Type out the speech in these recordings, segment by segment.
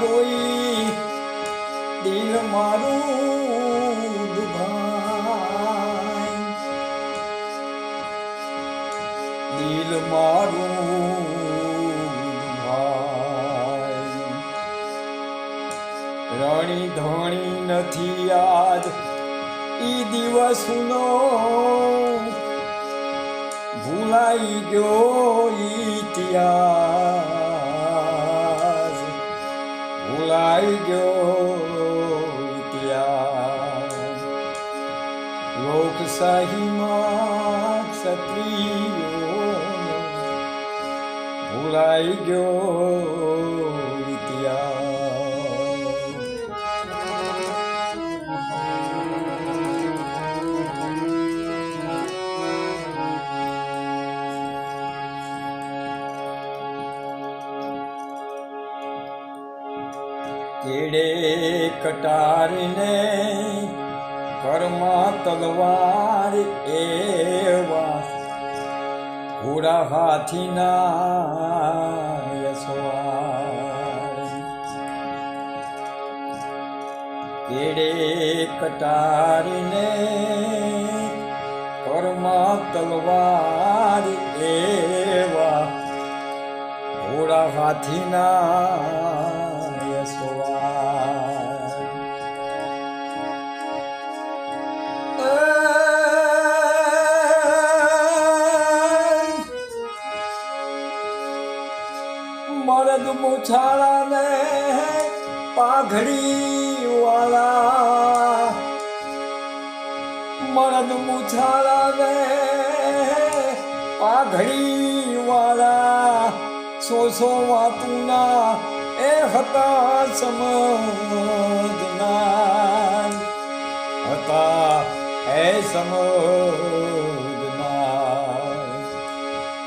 જોઈ દિલ મારું દુભાય. દિલ મારું રણી ધણી નથી આજ ઈ દિવસનો ભૂલાઈ ગયો ઇતિહાસ. ભૂલાઈ ગયો ઇતિહાસ લોકશાહીમાં ક્ષત્રિયો ભૂલાઈ ગયો કટારીને ઘરમાં તલવાર એવા ઘોડા હાથીના યસવાર કેડે કટારીને ઘરમાં તલવાર એવા ઘોડા હાથીના મરદ મુછાળા ને પાઘડી વાળા મરદ મુછાળા ને પાઘડી વાળા સો સો વાતુના એ હતા સમજના હતા એ સમજના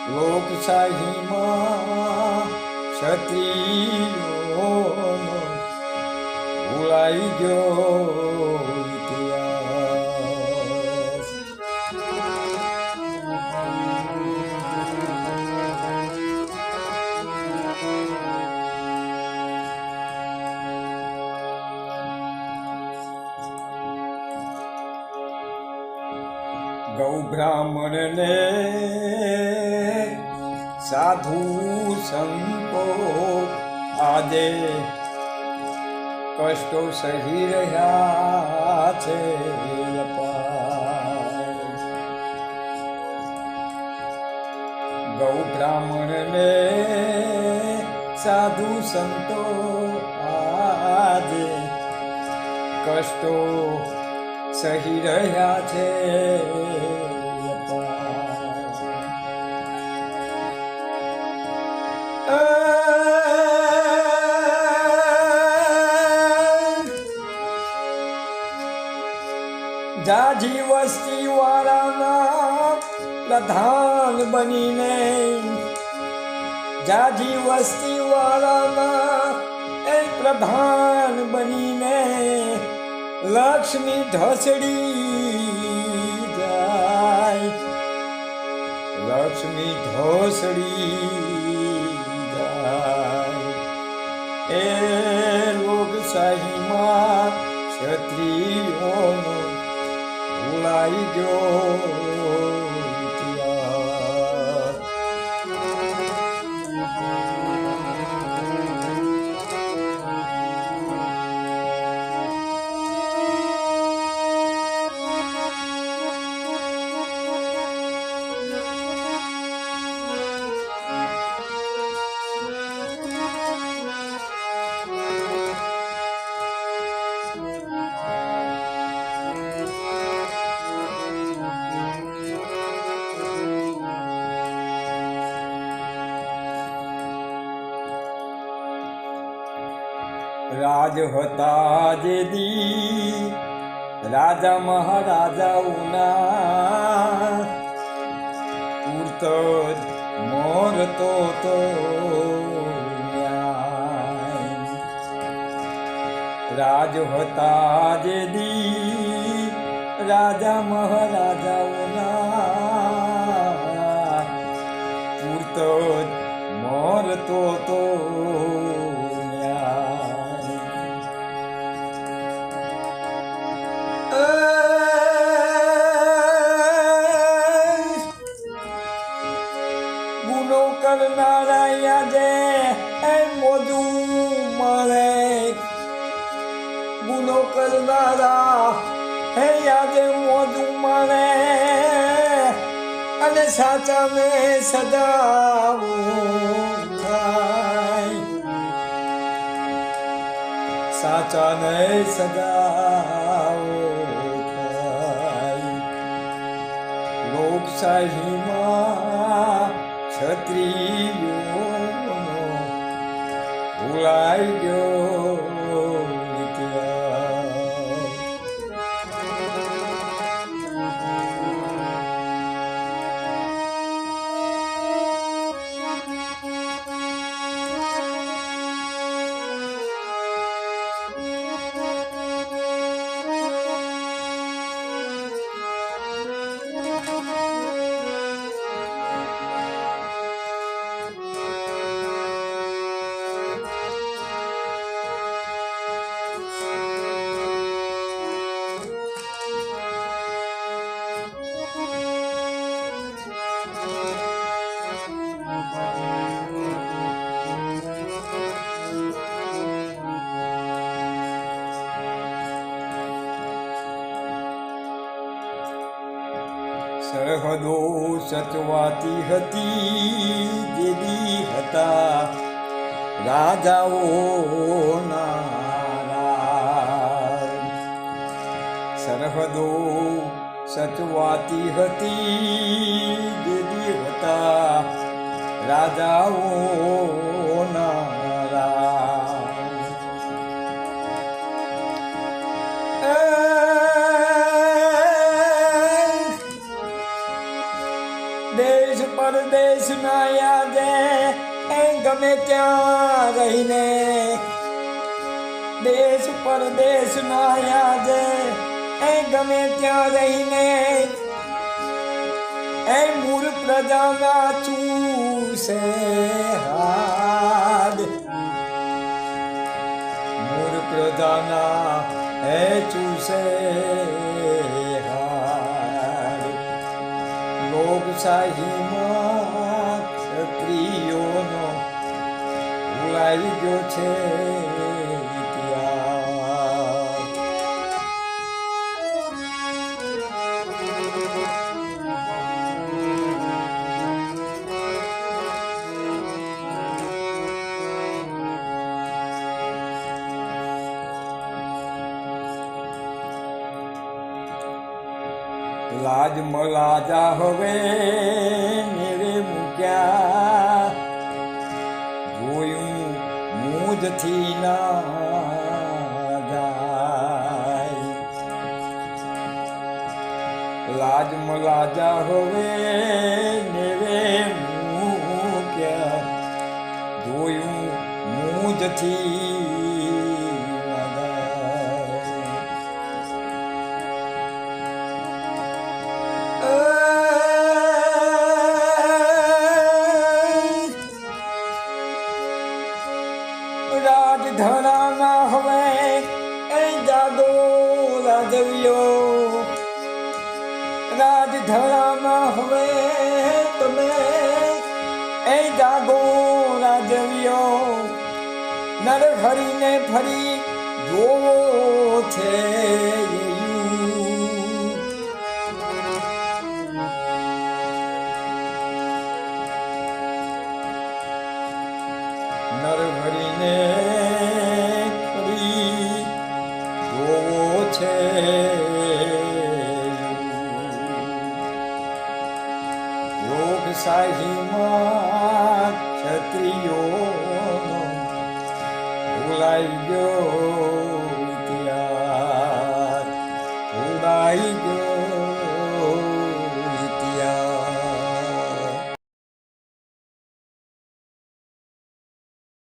લોકશાહીમાં ક્ષત્રિયોનો ભૂલાઈ ગયો ઇતિહાસ ગૌ બ્રાહ્મણને સાધુ સંતો આજે કષ્ટો સહી રહ્યા છે. ગૌ બ્રાહ્મણને સાધુ સંતો આજે કષ્ટો સહી રહ્યા છે જાજી વસ્તી વાળાના પ્રધાન બનીને જાજી વસ્તી વાળાના એ પ્રધાન બનીને લક્ષ્મી ઢસડી જાય. લક્ષ્મી ઢોસડી જાય. એ લોકશાહીમાં ક્ષત્રિયોનો ભૂલાઈ ગયો રાજ હતા જે દી રાજા મહારાજાઓના પૂરત મોરતો તો. રાજ હતા જે દી રાજા મહારાજાઓના કરનારા, હે યાદે મોજું માણે અને સાચા ને સદાવું સાચા ને સદાવો થાય. લોકશાહીમાં ક્ષત્રિયો ભૂલાઈ ગયો. સરહદો સચવાતી હતી દેવી હતા રાજાઓના સરહદો સચવાતી હતી દેવી હતા રાજાઓના ગમે ત્યાં રહીને દેશ પરદેશ ના યાદે એ ગમે ત્યાં રહીને, એ મૂળ પ્રજાના ચૂસે હાદ મૂળ પ્રજાના એ ચૂસે હાડ લોકશાહીમાં ભૂલાઈ ગયો છે ઇતિહાસ લાજ મલાજા હવે મૂજથી ના જાય. લાજ મલાજા હવે નેવે મૂક્યા. જોયું મૂજથી રાજવ્યો રાજધરાના હવે તમે એ જાગો રાજવ્યો. નર હરીને ફરી જોવો છે. ભૂલાઈ ગયો ભૂલાઈ ગયો.